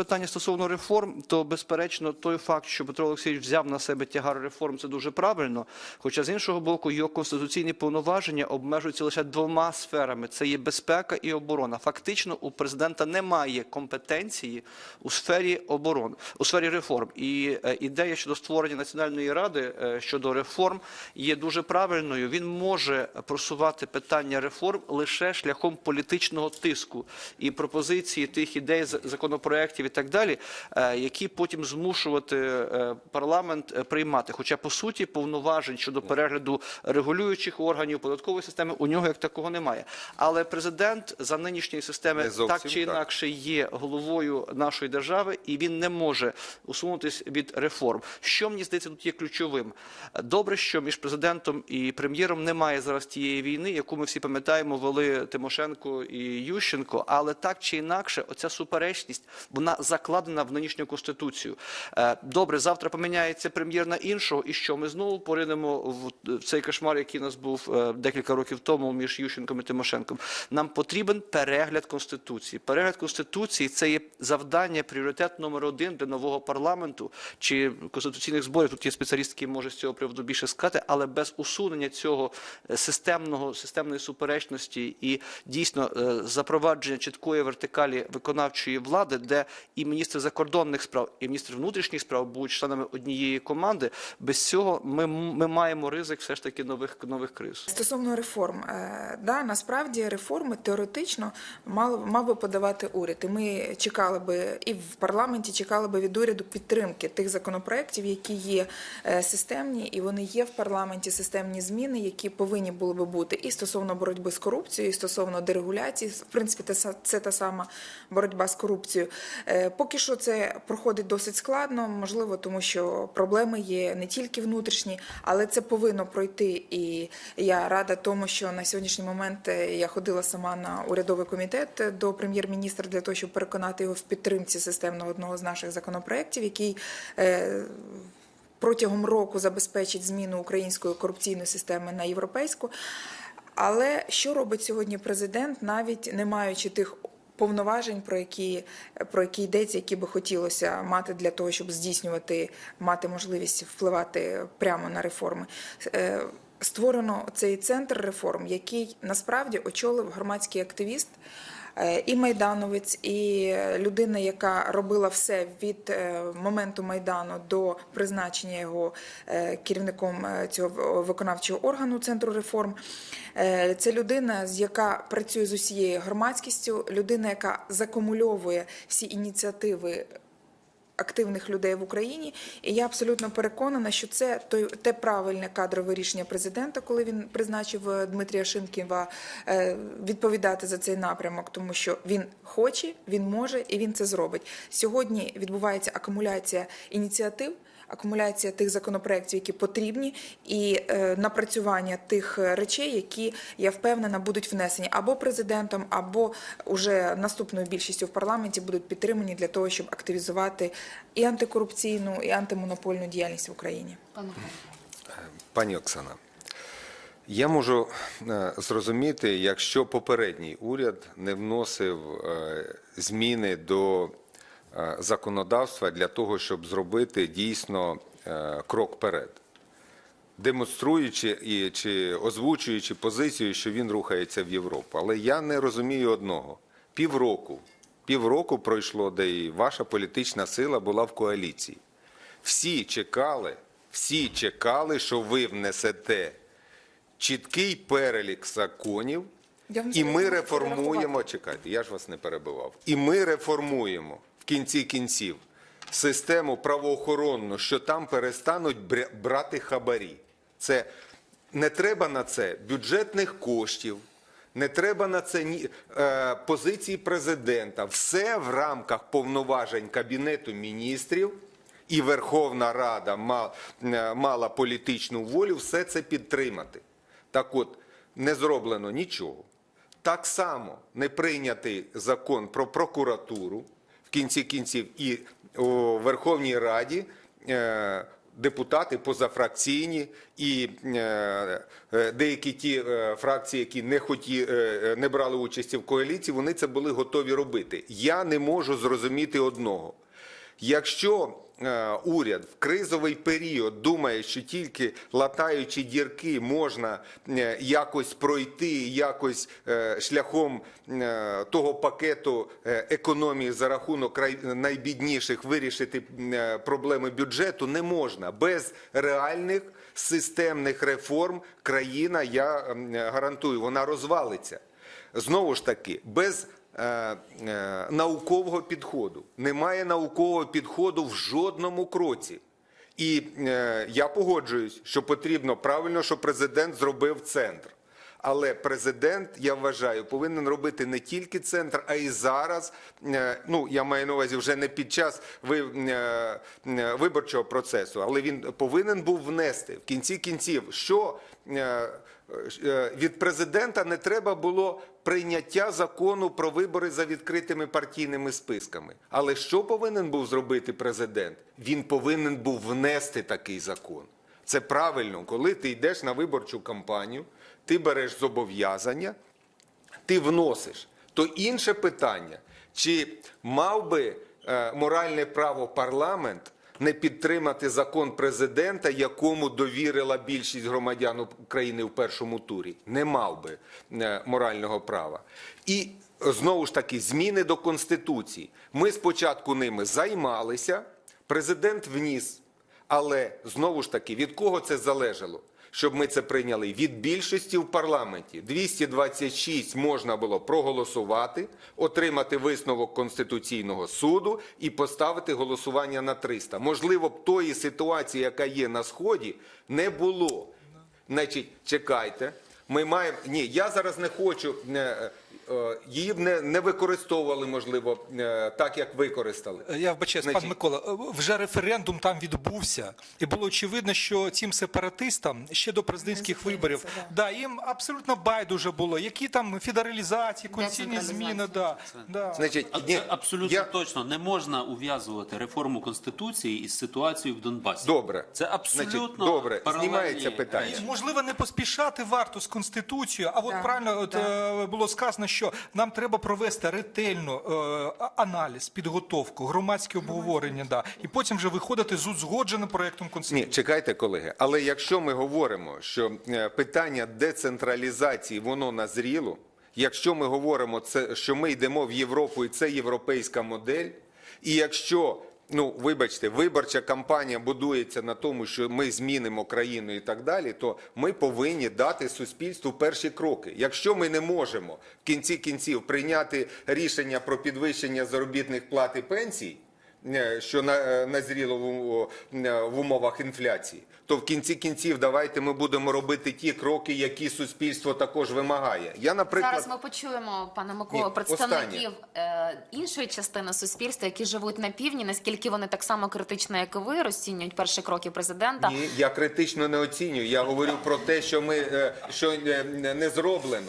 питання стосовно реформ, то безперечно той факт, що Петро Олексійович взяв на себе тягар реформ, це дуже правильно. Хоча з іншого боку, його конституційні повноваження обмежуються лише двома сферами: це є безпека і оборона. Фактично, у президента немає компетенції у сфері оборон, у сфері реформ. І е, ідея щодо створення національної ради е, щодо реформ є дуже правильною. Він може просувати питання реформ лише шляхом політичного тиску і пропозиції тих ідей, законопроєктів так далі, е, які потім змушувати е, парламент е, приймати. Хоча по суті повноважень щодо перегляду регулюючих органів податкової системи у нього як такого немає. Але президент за нинішньої системи зовсім так чи інакше є головою нашої держави, і він не може усунутись від реформ. Що мені здається, тут є ключовим. Добре, що між президентом і прем'єром немає зараз тієї війни, яку ми всі пам'ятаємо, вели Тимошенко і Ющенко. Але так чи інакше, оця суперечність вона закладена в нинішню конституцію. Е, Добре, завтра поміняється прем'єр на іншого, і що ми знову поринемо в цей кошмар, який у нас був е, декілька років тому між Ющенком і Тимошенком. Нам потрібен перегляд конституції. Перегляд конституції це є завдання, пріоритет номер один для нового парламенту чи конституційних зборів. Тут є спеціаліст, який може з цього приводу більше сказати, але без усунення цього е, системного системної суперечності і дійсно запровадження чіткої вертикалі виконавчої влади, де і міністр закордонних справ, і міністр внутрішніх справ будуть членами однієї команди. Без цього ми, ми маємо ризик все ж таки нових нових криз. Стосовно реформ, е, да, насправді реформи теоретично мав, мав би подавати уряд. І ми чекали би і в парламенті чекали би від уряду підтримки тих законопроєктів, які є е, системні, і вони є в парламенті системні зміни, які повинні були би бути і стосовно боротьби з корупцією, і стосовно дерегуляції. В принципі, це та сама боротьба з корупцією. Е, Поки що це проходить досить складно, можливо, тому що проблеми є не тільки внутрішні, але це повинно пройти. І я рада тому, що на сьогоднішній момент е, я ходила сама на урядовий комітет до прем'єр-міністра для того, щоб переконати його в підтримці системного одного з наших законопроєктів, який е, протягом року забезпечить зміну української корупційної системи на європейську. Але що робить сьогодні президент, навіть не маючи тих повноважень, про які, про які йдеться, які би хотілося мати для того, щоб здійснювати, мати можливість впливати прямо на реформи. Е, Створено цей центр реформ, який насправді очолив громадський активіст. Е, І майдановець, і людина, яка робила все від е, моменту майдану до призначення його е, керівником цього виконавчого органу центру реформ. Це людина, яка працює з усією громадськістю, людина, яка закумульовує всі ініціативи активних людей в Україні, і я абсолютно переконана, що це той те правильне кадрове рішення президента, коли він призначив е, Дмитрія Шимківа е, відповідати за цей напрямок, тому що він хоче, він може і він це зробить. Сьогодні відбувається акумуляція ініціатив. Акумуляція тих законопроєктів, які потрібні, і е, напрацювання тих е, речей, які я впевнена будуть внесені або президентом, або уже наступною більшістю в парламенті будуть підтримані для того, щоб активізувати і антикорупційну, і антимонопольну діяльність в Україні. Пані Оксана, я можу е, зрозуміти, якщо попередній уряд не вносив е, зміни до е, законодавства для того, щоб зробити дійсно е, крок вперед, демонструючи і чи озвучуючи позицію, що він рухається в Європу. Але я не розумію одного: півроку, півроку пройшло, де і ваша політична сила була в коаліції. Всі чекали, всі чекали, що ви внесете чіткий перелік законів, і ми реформуємо. Чекайте, я ж вас не перебивав. І ми реформуємо кінці кінців систему правоохоронну, що там перестануть брати хабарі. Це не треба на це бюджетних коштів. Не треба на це е, позиції президента. Все в рамках повноважень Кабінету міністрів і Верховна Рада е, мала політичну волю все це підтримати. Так от, не зроблено нічого. Так само не прийнятий закон про прокуратуру в кінці кінців і у Верховній Раді е, депутати позафракційні і е, е, деякі ті фракції, які не хоті, не брали участі в коаліції, вони це були готові робити. Я не можу зрозуміти одного. Якщо е, уряд в кризовий період думає, що тільки латаючи дірки можна е, якось пройти, якось е, шляхом того пакету економії за рахунок найбідніших вирішити проблеми бюджету, не можна без реальних системних реформ. Країна, я гарантую, вона розвалиться. Знову ж таки, без наукового підходу. Немає наукового підходу в жодному кроці. І е, я погоджуюсь, що потрібно правильно, що президент зробив центр. Але президент, я вважаю, повинен робити не тільки центр, а й зараз. е, Ну я маю на увазі вже не під час е, е, виборчого процесу, але він повинен був внести в кінці кінців, що від президента не треба було прийняття закону про вибори за відкритими партійними списками. Але що повинен був зробити президент? Він повинен був внести такий закон. Це правильно, коли ти йдеш на виборчу кампанію, ти береш зобов'язання, ти вносиш. То інше питання, чи мав би е, моральне право парламент не підтримати закон президента, якому довірила більшість громадян України в першому турі? Не мав би е, морального права. І знову ж таки, зміни до Конституції. Ми спочатку ними займалися, президент вніс. Але знову ж таки, від кого це залежало? Щоб ми це прийняли від більшості в парламенті 226 можна було проголосувати, отримати висновок конституційного суду і поставити голосування на 300. Можливо, б тої ситуації, яка є на сході, не було. Значить, чекайте. Ми маємо ні, я зараз не хочу. Е, е, Її б не, не використовували, можливо, е, так як використали. Я вбачаюсь, пан Микола, е, вже референдум там відбувся, і було очевидно, що цим сепаратистам ще до президентських виборів да, їм абсолютно байдуже було, які там федералізації, конституційні зміни. Да, да. Значить, ні, абсолютно я- точно не можна ув'язувати реформу конституції із ситуацією в Донбасі. Добре. Це абсолютно Значить, добре, паралельні знімається питання. Можливо, не поспішати варто з конституцією, а от Да, правильно от, да. е, було сказано, що нам треба провести ретельно е, аналіз, підготовку, громадське обговорення, да, і потім вже виходити з узгодженим проектом Ні, чекайте, колеги. Але якщо ми говоримо, що е, питання децентралізації воно назріло, якщо ми говоримо, це, що ми йдемо в Європу і це європейська модель, і якщо. Ну, вибачте, виборча кампанія будується на тому, що ми змінимо країну і так далі, то ми повинні дати суспільству перші кроки. Якщо ми не можемо в кінці кінців прийняти рішення про підвищення заробітних плат і пенсій, що на- е, назріло в, е, в умовах інфляції, то в кінці кінців давайте ми будемо робити ті кроки, які суспільство також вимагає. Я, наприклад, Зараз ми почуємо, пане Микола, представників е, іншої частини суспільства, які живуть на півдні, наскільки вони так само критично, як і ви, розцінюють перші кроки президента. ні, я критично не оцінюю. Я говорю про те, що ми е, що е, не зроблено.